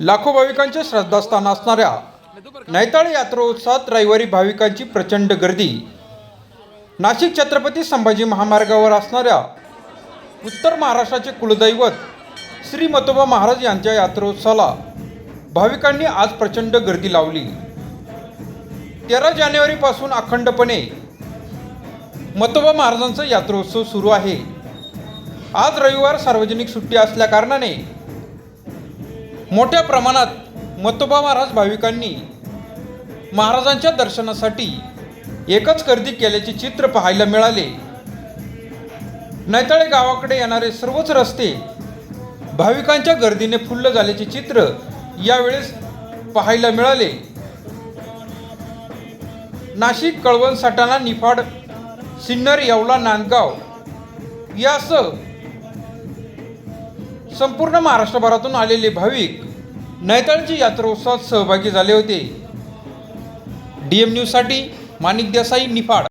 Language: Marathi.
लाखो भाविकांचे श्रद्धास्थान असणाऱ्या नैताळ यात्रोत्सवात रविवारी भाविकांची प्रचंड गर्दी. नाशिक छत्रपती संभाजी महामार्गावर असणाऱ्या उत्तर महाराष्ट्राचे कुलदैवत श्री मतोबा महाराज यांच्या यात्रोत्सवाला भाविकांनी आज प्रचंड गर्दी लावली. तेरा जानेवारीपासून अखंडपणे मतोबा महाराजांचा यात्रोत्सव सुरू आहे. आज रविवार सार्वजनिक सुट्टी असल्याकारणाने मोठ्या प्रमाणात मतोबा महाराज भाविकांनी महाराजांच्या दर्शनासाठी एकच गर्दी केल्याचे चित्र पाहायला मिळाले. नैताळे गावाकडे येणारे सर्वच रस्ते भाविकांच्या गर्दीने फुल्ल झाल्याचे चित्र यावेळेस पाहायला मिळाले. नाशिक कळवण सटाणा निफाड सिन्नर येवला नांदगाव यासह संपूर्ण महाराष्ट्रभरातून आलेले भाविक नैताळची यात्रोत्सवात सहभागी झाले होते. डी एम न्यूजसाठी माणिक देसाई निफाड.